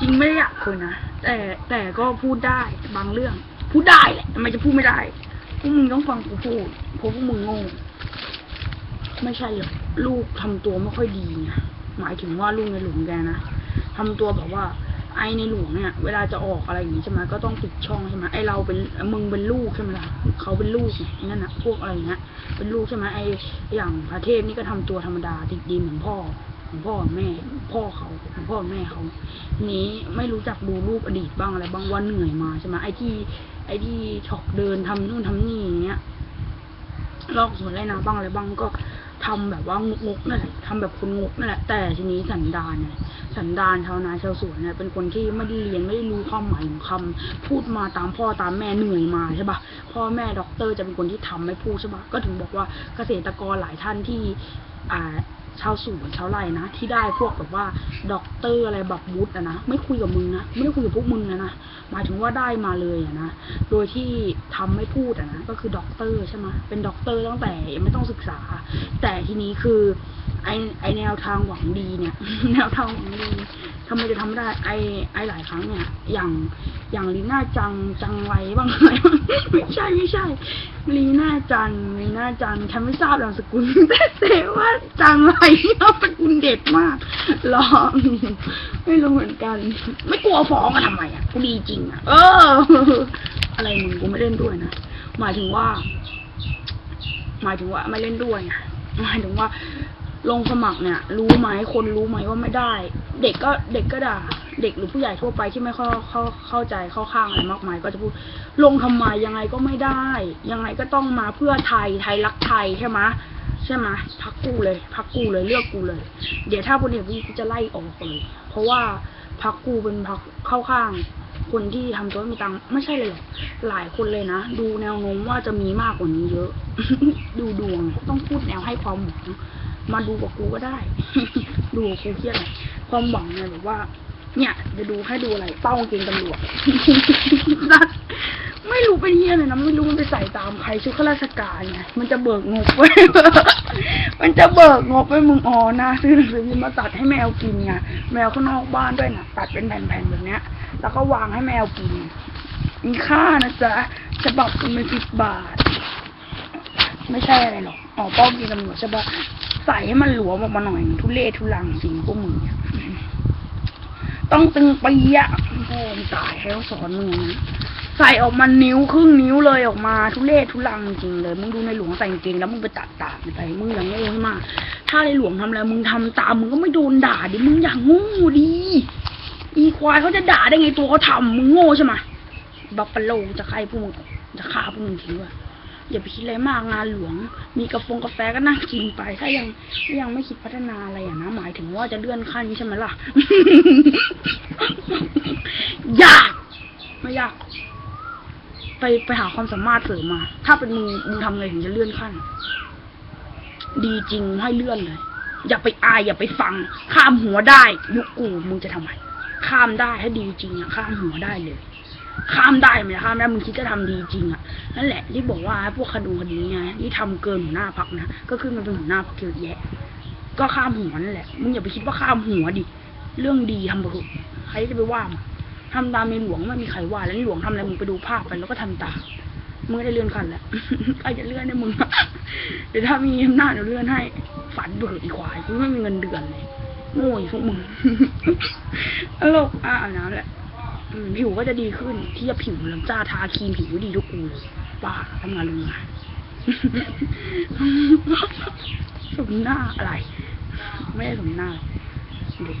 จริงไม่ได้อยากคุยนะแต่แต่ก็พูดได้บางเรื่อง พูดได้แหละทำไมจะพูดไม่ได้พวกมึงต้องฟังกูพูดเพราะพวกมึงโง่ไม่ใช่หรอกลูกทำตัวไม่ค่อยดีไงหมายถึงว่าลูกในหลวงแกนะทำตัวแบบว่า ไอในหลวงเนี่ย เวลาจะออกอะไรอย่างนี้ใช่ไหมก็ต้องปิดช่องใช่ไหมไอเราเป็นมึงเป็นลูกใช่ไหมล่ะเขาเป็นลูกนั่นนะพวกอะไรเงี้ยเป็นลูกใช่ไหมไออย่างพระเทพนี่ก็ทำตัวธรรมดาติดดินเหมือนพ่อ เหมือนพ่อแม่พ่อเขาเหมือนพ่อแม่เขา นี้ไม่รู้จักดูรูปอดีตบ้างอะไรบ้างว่าเหนื่อยมาใช่ไหมไอที่ ไอที่ถอกเดินทำนู่นทำนี่อย่างเงี้ยลอกสวนไรนาบ้างอะไรบ้างก็ทำแบบว่างกๆนั่นแหละทำแบบคนงกนั่นแหละ แต่ทีนี้สันดานเนี่ยสันดานชาวนาชาวสวนเนี่ยเป็นคนที่ไม่ได้เรียนไม่ได้รู้ความหมายของคำพูดมาตามพ่อตามแม่เหนื่อยมาใช่ปะพ่อแม่ด็อกเตอร์จะเป็นคนที่ทำไม่พูดใช่ปะก็ถึงบอกว่าเกษตรกรหลายท่านที่ อ่าชาวสวนชาวไร่นะที่ได้พวกแบบว่าด็อกเตอร์อะไรแบบวุฒิอะนะไม่คุยกับมึงนะไม่ได้คุยกับพวกมึงนะนะหมายถึงว่าได้มาเลยอะนะโดยที่ทำไม่พูดอะนะก็คือด็อกเตอร์ใช่ไหมเป็นด็อกเตอร์ตั้งแต่ยังไม่ต้องศึกษา แต่ทีนี้คือ ไอไอแนวทางหวังดีเนี่ย แนวทางหวังดีทำไมจะทำไม่ได้ ไอไอหลายครั้งเนี่ย อย่างอย่างลีน่าจังจังไรบ้างอะไรบ้างไม่ใช่ไม่ใช่ลีน่าจันลีน่าจันฉันไม่ทราบนามสกุลแต่แต่ว่าจังไรนามสกุลเด็ดมากลองไม่รู้เหมือนกัน ไม่กลัวฟ้องอะทำไมอะกูดีจริงอะเออ อะไรมึงกูไม่เล่นด้วยนะหมายถึงว่า หมายถึงว่าไม่เล่นด้วยไงหมายถึงว่า ลงสมัครเนี่ย รู้ไหมคนรู้ไหมว่าไม่ได้ เด็กก็เด็กก็ด่า เด็กหรือผู้ใหญ่ทั่วไปที่ไม่เข้าเข้าเข้าใจเข้าข้างอะไรมากมาย ก็จะพูดลงทำไมยังไงก็ไม่ได้ ยังไงก็ต้องมาเพื่อไทยไทยรักไทยใช่ไหมใช่ไหมพักกูเลย พักกูเลยเลือกกูเลย เดี๋ยวถ้าพลเอกประยุทธ์กูจะไล่ออกเลย เพราะว่าพักกูเป็นพักเข้าข้าง คนที่ทำตัวมีตังไม่ใช่เลยหรอกหลายคนเลยนะดูแนวโน้มว่าจะมีมากกว่านี้เยอะ ดูดวงต้องพูดแนวให้ความหวัง มาดูกับกูก็ได้ ดูกับกูเครียดอะไรความหวังเนี่ยแบบว่า เนี่ย จะดูให้ดูอะไร เป้าเกงตำรวจนัดไม่รู้เป็นเฮียเลยนะไม่รู้มันไปใส่ตามใครชุดข้าราชการไงมันจะเบิกงบไว้มันจะเบิกงบไปมึงอ๋อนะซื้อหนังสือพิมพ์มาตัดให้แมวกินไงแมวข้างนอกบ้านด้วยนะตัดเป็นแผ่นๆแบบเนี้ย แล้วก็วางให้แมวกินมีค่านะจ๊ะฉบับมันสิบบาท ไม่ใช่อะไรหรอกอ๋อป้องกินตำรวจใช่ปะ ใส่ให้มันหลวมออกมาหน่อย ทุเรศทุลังจริงพวกมึงต้องตึงปีอะโอ้มตายให้เขาสอนมึงนะใส่ออกมานิ้วครึ่งนิ้วเลยออกมาทุเรศทุลังจริงเลยมึงดูในหลวงใส่กางเกงแล้วมึงไปตัดตามไปมึงอย่างโง่ให้มากถ้าในหลวงทำอะไรมึงทำตามมึงก็ไม่โดนด่าดิมึงอย่างโง่ดีอีควายเขาจะด่าได้ไงตัวเขาทำมึงโง่ใช่ไหมบัฟฟาโลจะใครพวกมึงจะฆ่าพวกมึงทิ้งวะ อย่าไปคิดอะไรมากงานหลวง มีกาแฟกาแฟก็นั่งกินไป ถ้ายังยังไม่คิดพัฒนาอะไรอะนะ หมายถึงว่าจะเลื่อนขั้นใช่ไหมล่ะ ยาก ไม่ยาก ไปไปหาความสามารถเสริมมา ถ้าเป็นมึงมึงทำไงถึงจะเลื่อนขั้น ดีจริงให้เลื่อนเลย อย่าไปอายอย่าไปฟัง ข้ามหัวได้ ยุคกูมึงจะทำไมข้ามได้ถ้าดีจริงอะข้ามหัวได้เลย ข้ามได้ไหมข้ามได้มึงคิดจะทำดีจริงอะนั่นแหละที่บอกว่าพวกคดูคดีไงที่ทำเกินหัวหน้าพักนะก็ขึ้นมาเป็นหัวหน้าพักเยอะแยะ ก็ข้ามหัวนั่นแหละมึงอย่าไปคิดว่าข้ามหัวดิเรื่องดีทำไปเถอะใครจะไปว่ามาทำตามในหลวงไม่มีใครว่าแล้วในหลวงทำอะไรมึงไปดูภาพไปแล้วก็ทำตามมึงไม่ได้เลื่อนขั้นแล้วใครจะเลื่อนให้มึงเดี๋ยวถ้ามีอำนาจเดี๋ยวเลื่อนให้ ฝันเบิดอีควายกูไม่มีเงินเดือนเลยโง่อีพวกมึงตลกอะอันนั้นแหละ ผิวก็จะดีขึ้นที่จะผิวเหลืองจ้าทาครีมผิวดีทุกกูป้าทำงานโรงงสมหน้าอะไร ไม่ได้สมหน้าเด็ก